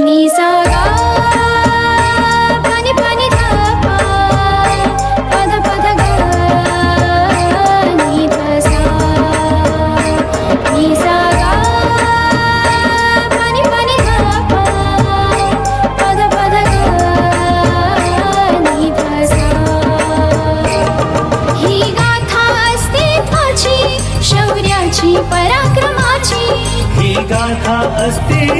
नि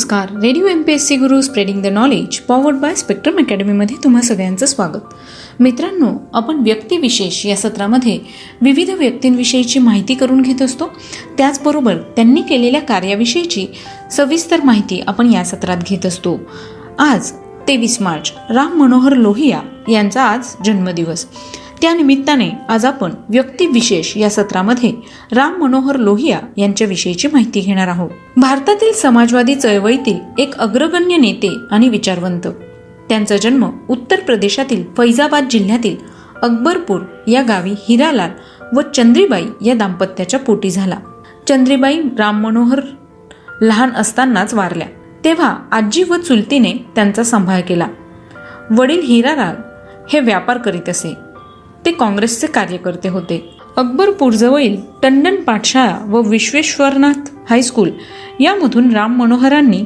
नमस्कार. Radio M P S C Guru spreading the knowledge powered by spectrum अकॅडमीमध्ये तुम्हा सगळ्यांचं स्वागत. मित्रांनो आपण व्यक्तिविशेष या सत्रामध्ये विविध व्यक्तींविषयीची माहिती करून घेत असतो. त्याचबरोबर त्यांनी केलेल्या कार्याविषयीची सविस्तर माहिती आपण या सत्रात घेत असतो. आज तेवीस मार्च राम मनोहर लोहिया यांचा आज जन्मदिवस. त्यानिमित्ताने आज आपण व्यक्तिविशेष या सत्रामध्ये राम मनोहर लोहिया यांच्याविषयीची माहिती घेणार आहोत. भारतातील समाजवादी चळवळीतील एक अग्रगण्य नेते आणि विचारवंत. त्यांचा जन्म उत्तर प्रदेशातील फैजाबाद जिल्ह्यातील अकबरपूर या गावी हिरालाल व चंद्रीबाई या दाम्पत्याच्या पोटी झाला. चंद्रीबाई राम मनोहर लहान असतानाच वारल्या. तेव्हा आजी व चुलतीने त्यांचा सांभाळ केला. वडील हिरालाल हे व्यापार करीत असे. ते काँग्रेसचे कार्यकर्ते होते. अकबरपूरजवळील टंडन पाठशाळा व विश्वेश्वरनाथ हायस्कूल यामधून राम मनोहरांनी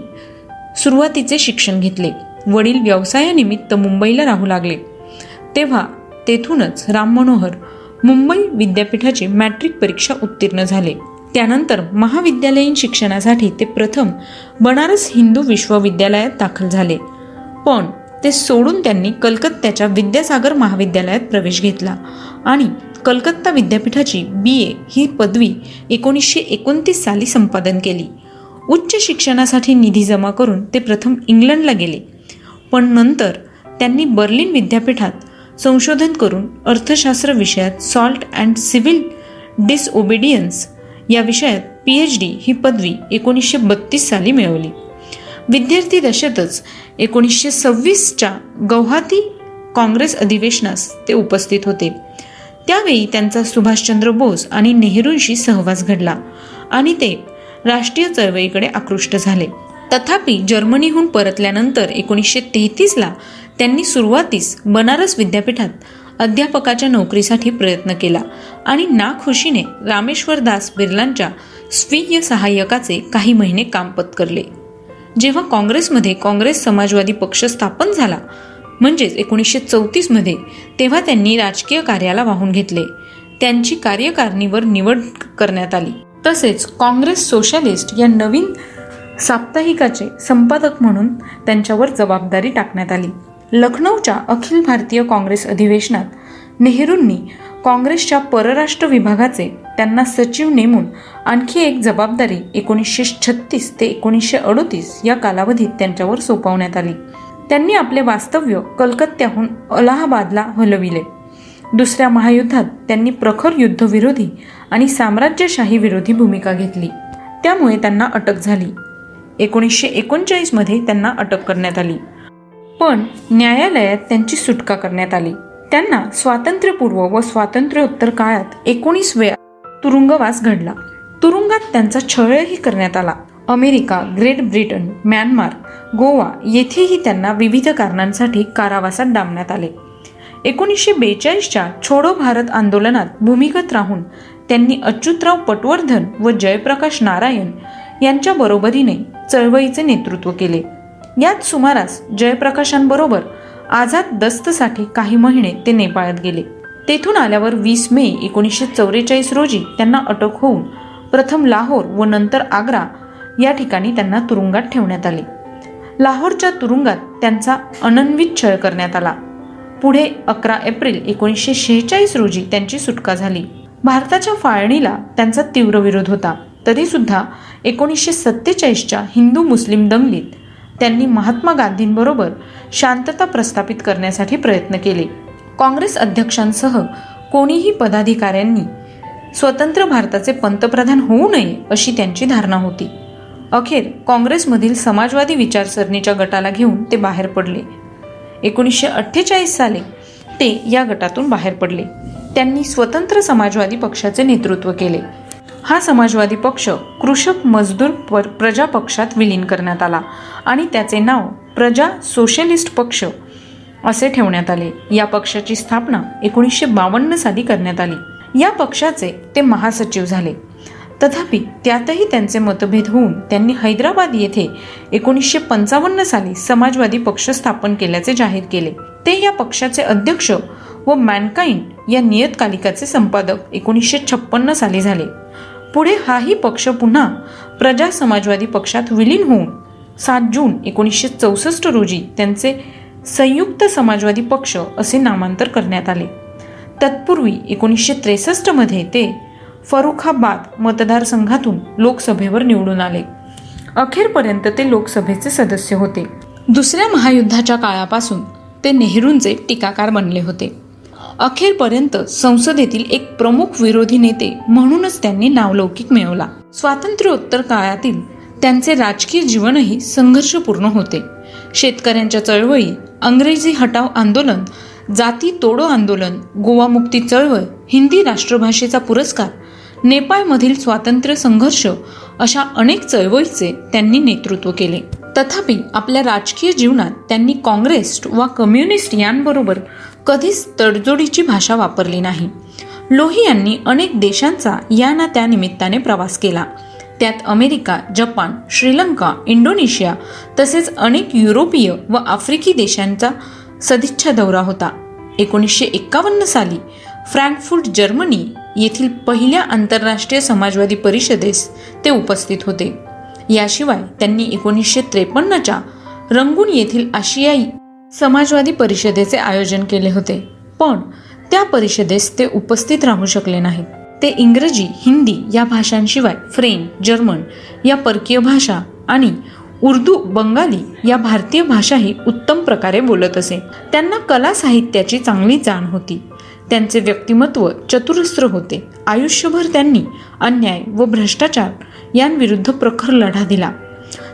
सुरुवातीचे शिक्षण घेतले. वडील व्यवसायानिमित्त मुंबईला राहू लागले. तेव्हा तेथूनच राम मनोहर मुंबई विद्यापीठाची मॅट्रिक परीक्षा उत्तीर्ण झाले. त्यानंतर महाविद्यालयीन शिक्षणासाठी ते प्रथम बनारस हिंदू विश्वविद्यालयात दाखल झाले. पण ते सोडून त्यांनी कलकत्त्याच्या विद्यासागर महाविद्यालयात प्रवेश घेतला. आणि कलकत्ता विद्यापीठाची बी ए ही पदवी एकोणीसशे एकोणतीस साली संपादन केली. उच्च शिक्षणासाठी निधी जमा करून ते प्रथम इंग्लंडला गेले. पण नंतर त्यांनी बर्लिन विद्यापीठात संशोधन करून अर्थशास्त्र विषयात सॉल्ट अँड सिव्हिल डिसओबिडियन्स या विषयात पी एच डी ही पदवी एकोणीसशे बत्तीस साली मिळवली. विद्यार्थी दशेतच एकोणीसशे सव्वीसच्या गौहाती काँग्रेस अधिवेशनास ते उपस्थित होते. त्यावेळी त्यांचा सुभाषचंद्र बोस आणि नेहरूंशी सहवास घडला आणि ते राष्ट्रीय चळवळीकडे आकृष्ट झाले. तथापि जर्मनीहून परतल्यानंतर एकोणीसशे तेहतीसला त्यांनी सुरुवातीस बनारस विद्यापीठात अध्यापकाच्या नोकरीसाठी प्रयत्न केला आणि नाखुशीने रामेश्वर दास बिर्लांच्या स्वीय सहाय्यकाचे काही महिने काम पत्करले. जेव्हा काँग्रेसमध्ये काँग्रेस समाजवादी पक्ष स्थापन झाला म्हणजेच एकोणीसशे चौतीसमध्ये तेव्हा त्यांनी राजकीय कार्याला वाहून घेतले. त्यांची कार्यकारणीवर निवड करण्यात आली. तसेच काँग्रेस सोशलिस्ट या नवीन साप्ताहिकाचे संपादक म्हणून त्यांच्यावर जबाबदारी टाकण्यात आली. लखनौच्या अखिल भारतीय काँग्रेस अधिवेशनात नेहरूंनी काँग्रेसच्या परराष्ट्र विभागाचे त्यांना सचिव नेमून आणखी एक जबाबदारी एकोणीसशे छत्तीस ते एकोणीसशे अडोतीस या कालावधीत त्यांच्यावर सोपवण्यात आली. त्यांनी आपले वास्तव्य कलकत्त्याहून अलाहाबादला हलविले. दुसऱ्या महायुद्धात त्यांनी प्रखर युद्धविरोधी आणि साम्राज्यशाही विरोधी भूमिका घेतली. त्यामुळे त्यांना अटक झाली. एकोणीसशे एकोणचाळीसमध्ये त्यांना अटक करण्यात आली. पण न्यायालयात त्यांची सुटका करण्यात आली. त्यांना स्वातंत्र्यपूर्व व स्वातंत्र्योत्तर काळात एकोणीस वेळा तुरुंगवास घडला. तुरुंगात त्यांचा छळही करण्यात आला. America Great Britain Myanmar Goa येथेही त्यांना विविध कारणांसाठी कारावासात डांबण्यात आले. एकोणीसशे बेचाळीसच्या छोडो भारत आंदोलनात भूमिगत राहून त्यांनी अच्युतराव पटवर्धन व जयप्रकाश नारायण यांच्या बरोबरीने चळवळीचे नेतृत्व केले. याच सुमारास जयप्रकाशांबरोबर आझाद दस्तसाठी काही महिने ते नेपाळात गेले. तेथून आल्यावर वीस मे एकोणीसशे चौवेचाळीस रोजी त्यांना अटक होऊन प्रथम लाहोर व नंतर आग्रा या ठिकाणी त्यांना तुरुंगात ठेवण्यात आले. लाहोरच्या तुरुंगात त्यांचा अनन्वित छळ करण्यात आला. पुढे अकरा एप्रिल एकोणीसशे शेहेचाळीस रोजी त्यांची सुटका झाली. भारताच्या फाळणीला त्यांचा तीव्र विरोध होता. तरीसुद्धा एकोणीसशे सत्तेचाळीसच्या हिंदू मुस्लिम दंगलीत त्यांनी महात्मा गांधींबरोबर शांतता प्रस्थापित करण्यासाठी प्रयत्न केले. काँग्रेस अध्यक्षांसह कोणीही पदाधिकाऱ्यांनी स्वतंत्र भारताचे पंतप्रधान होऊ नये अशी त्यांची धारणा होती. अखेर काँग्रेसमधील समाजवादी विचारसरणीच्या गटाला घेऊन ते बाहेर पडले. एकोणीसशे अठ्ठेचाळीस साली ते या गटातून बाहेर पडले. त्यांनी स्वतंत्र समाजवादी पक्षाचे नेतृत्व केले. हा समाजवादी पक्ष कृषक मजदूर पर- प्रजा पक्षात विलीन करण्यात आला आणि त्याचे नाव प्रजा सोशलिस्ट पक्ष असे ठेवण्यात आले. या पक्षाची स्थापना एकोणीसशे बावन्न साली करण्यात आली. या पक्षाचे ते महासचिव झाले. तथापि त्यातही त्यांचे मतभेद होऊन त्यांनी हैदराबाद येथे एकोणीसशे पंचावन्न साली समाजवादी पक्ष स्थापन केल्याचे जाहीर केले. ते या पक्षाचे अध्यक्ष व मॅनकाईन या नियतकालिकाचे संपादक एकोणीसशे छप्पन्न साली झाले. पुढे हाही पक्ष पुन्हा प्रजा समाजवादी पक्षात विलीन होऊन सात जून एकोणीसशे चौसष्ट रोजी त्यांचे संयुक्त समाजवादी पक्ष असे नामांतर करण्यात आले. तत्पूर्वी एकोणीसशे त्रेसष्टमध्ये ते फरुखाबाद मतदारसंघातून लोकसभेवर निवडून आले. अखेरपर्यंत ते लोकसभेचे सदस्य होते. दुसऱ्या महायुद्धाच्या काळापासून ते नेहरूंचे टीकाकार बनले होते. अखेरपर्यंत संसदेतील एक प्रमुख विरोधी नेते म्हणूनच त्यांनी नावलौकिक मिळवला. स्वातंत्र्योत्तर काळातील त्यांचे राजकीय जीवनही संघर्षपूर्ण होते. शेतकऱ्यांच्या चळवळी अंग्रेजी हटाव आंदोलन जाती तोडो आंदोलन गोवा मुक्ती चळवळ हिंदी राष्ट्रभाषेचा पुरस्कार नेपाळमधील स्वातंत्र्य संघर्ष अशा अनेक चळवळीचे त्यांनी नेतृत्व केले. तथापि आपल्या राजकीय जीवनात त्यांनी काँग्रेस वा कम्युनिस्ट यांबरोबर कधीच तडजोडीची भाषा वापरली नाही. लोही यांनी अनेक देशांचा या ना त्या निमित्ताने प्रवास केला. त्यात अमेरिका जपान श्रीलंका इंडोनेशिया तसेच अनेक युरोपीय व आफ्रिकी देशांचा सदिच्छा दौरा होता. एकोणीसशे एक्कावन्न साली फ्रँकफुर्ट जर्मनी येथील पहिल्या आंतरराष्ट्रीय समाजवादी परिषदेस ते उपस्थित होते. याशिवाय त्यांनी एकोणीसशे त्रेपन्नच्या रंगून येथील आशियाई समाजवादी परिषदेचे आयोजन केले होते. पण त्या परिषदेस ते उपस्थित राहू शकले नाहीत. ते इंग्रजी हिंदी या भाषांशिवाय फ्रेंच जर्मन या परकीय भाषा आणि उर्दू बंगाली या भारतीय भाषाही उत्तम प्रकारे बोलत असे. त्यांना कला साहित्याची चांगली जाण होती. त्यांचे व्यक्तिमत्व चतुरस्र होते. आयुष्यभर त्यांनी अन्याय व भ्रष्टाचार यांविरुद्ध प्रखर लढा दिला.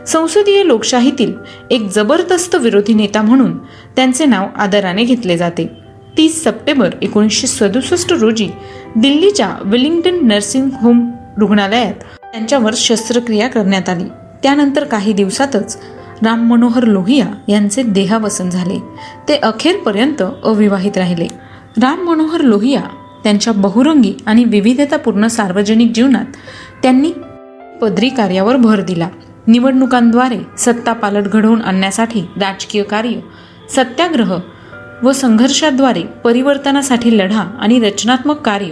संसदीय लोकशाहीतील एक जबरदस्त विरोधी नेता म्हणून त्यांचे नाव आदराने घेतले जाते. तीस सप्टेंबर एकोणीसशे सदुसष्ट रोजी दिल्लीच्या विलिंग्टन नर्सिंग होम रुग्णालयात त्यांच्यावर शस्त्रक्रिया करण्यात आली. त्यानंतर काही दिवसातच राम मनोहर लोहिया यांचे देहावसन झाले. ते अखेरपर्यंत अविवाहित राहिले. राम मनोहर लोहिया त्यांच्या बहुरंगी आणि विविधतापूर्ण सार्वजनिक जीवनात त्यांनी पदरी कार्यावर भर दिला. निवडणुकांद्वारे सत्ता पालट घडवून आणण्यासाठी राजकीय कार्य सत्याग्रह व संघर्षाद्वारे परिवर्तनासाठी लढा आणि रचनात्मक कार्य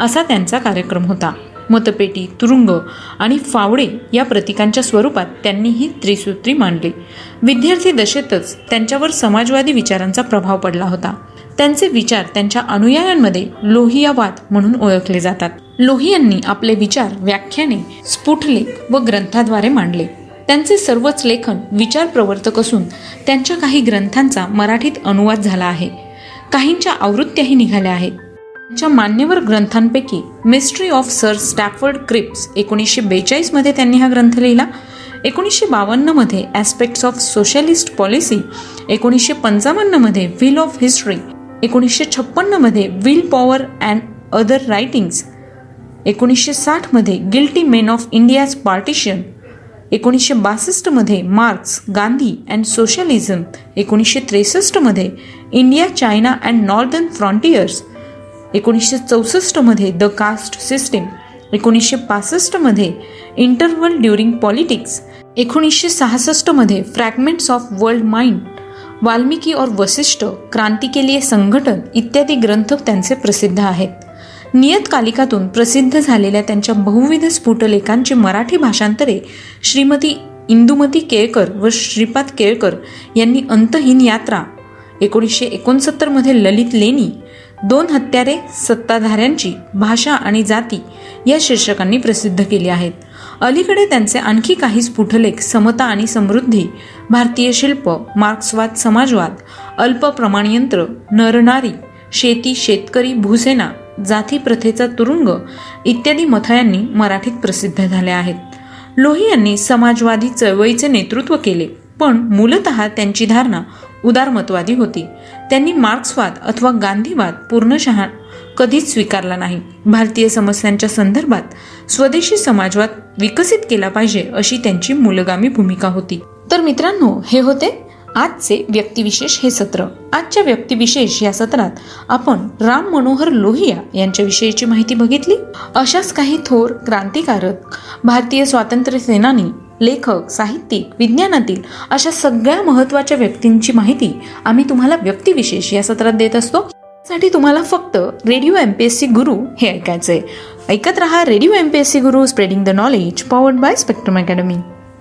असा त्यांचा कार्यक्रम होता. मतपेटी तुरुंग आणि फावडे या प्रतीकांच्या स्वरूपात त्यांनी ही त्रिसूत्री मांडली. विद्यार्थी दशेतच त्यांच्यावर समाजवादी विचारांचा प्रभाव पडला होता. त्यांचे विचार त्यांच्या अनुयायांमध्ये लोहियावाद म्हणून ओळखले जातात. लोहियांनी आपले विचार व्याख्याने स्फुटलेख व ग्रंथाद्वारे मांडले. त्यांचे सर्वच लेखन विचार प्रवर्तक असून त्यांच्या काही ग्रंथांचा मराठीत अनुवाद झाला आहे. काहींच्या आवृत्त्याही निघाल्या आहेत. त्यांच्या मान्यवर ग्रंथांपैकी mystery of sir Stafford Cripps एकोणीसशे बेचाळीसमध्ये त्यांनी हा ग्रंथ लिहिला. एकोणीसशे बावन्नमध्ये ॲस्पेक्ट्स ऑफ सोशलिस्ट पॉलिसी एकोणीसशे पंचावन्नमध्ये व्हील ऑफ हिस्ट्री एकोणीसशे छप्पन्नमध्ये will power and other writings एकोणीसशे साठमध्ये guilty men of India's partition एकोणीसशे बासष्टमध्ये मार्क्स गांधी अँड सोशलिझम एकोणीसशे त्रेसष्टमध्ये India China and northern frontiers एकोणीसशे चौसष्टमध्ये द कास्ट सिस्टीम एकोणीसशे पासष्टमध्ये इंटरव्हल ड्युरिंग पॉलिटिक्स एकोणीसशे सहासष्टमध्ये fragments of world mind Valmiki और वसिष्ठ क्रांती के लिए संघटन इत्यादी ग्रंथ त्यांचे प्रसिद्ध आहेत. नियतकालिकातून प्रसिद्ध झालेल्या त्यांच्या बहुविध स्फुटलेखांची मराठी भाषांतरे श्रीमती इंदुमती केळकर व श्रीपाद केळकर यांनी अंतहीन यात्रा एकोणीसशे एकोणसत्तरमध्ये ललित लेणी दोन हत्यारे सत्ताधाऱ्यांची भाषा आणि जाती या शीर्षकांनी प्रसिद्ध केली आहेत. अलीकडे त्यांचे आणखी काही स्फुटलेख समता आणि समृद्धी भारतीय शिल्प मार्क्सवाद समाजवाद अल्प प्रमाणयंत्र नरनारी शेती शेतकरी भूसेना जाती प्रथेचा तुरुंग इत्यादी मथळ्यांनी मराठीत प्रसिद्ध झाल्या आहेत. लोही यांनी समाजवादी चळवळीचे नेतृत्व केले पण मूलत त्यांची धारणा उदारमतवादी होती. त्यांनी मार्क्सवाद अथवा गांधीवाद पूर्णशः कधीच स्वीकारला नाही. भारतीय समस्यांच्या संदर्भात स्वदेशी समाजवाद विकसित केला पाहिजे अशी त्यांची मूलगामी भूमिका होती. तर मित्रांनो हे होते आजचे व्यक्तिविशेष हे सत्र. आजच्या व्यक्तिविशेष या सत्रात आपण राम मनोहर लोहिया यांच्याविषयीची माहिती बघितली. अशाच काही थोर क्रांतिकारक भारतीय स्वातंत्र्य सेनानी लेखक साहित्यिक विज्ञानातील अशा सगळ्या महत्त्वाच्या व्यक्तींची माहिती आम्ही तुम्हाला व्यक्तिविशेष या सत्रात देत असतो. साठी तुम्हाला फक्त radio M P S C Guru हे ऐकायचे ऐकत रहा radio M P S C Guru spreading the knowledge powered by spectrum academy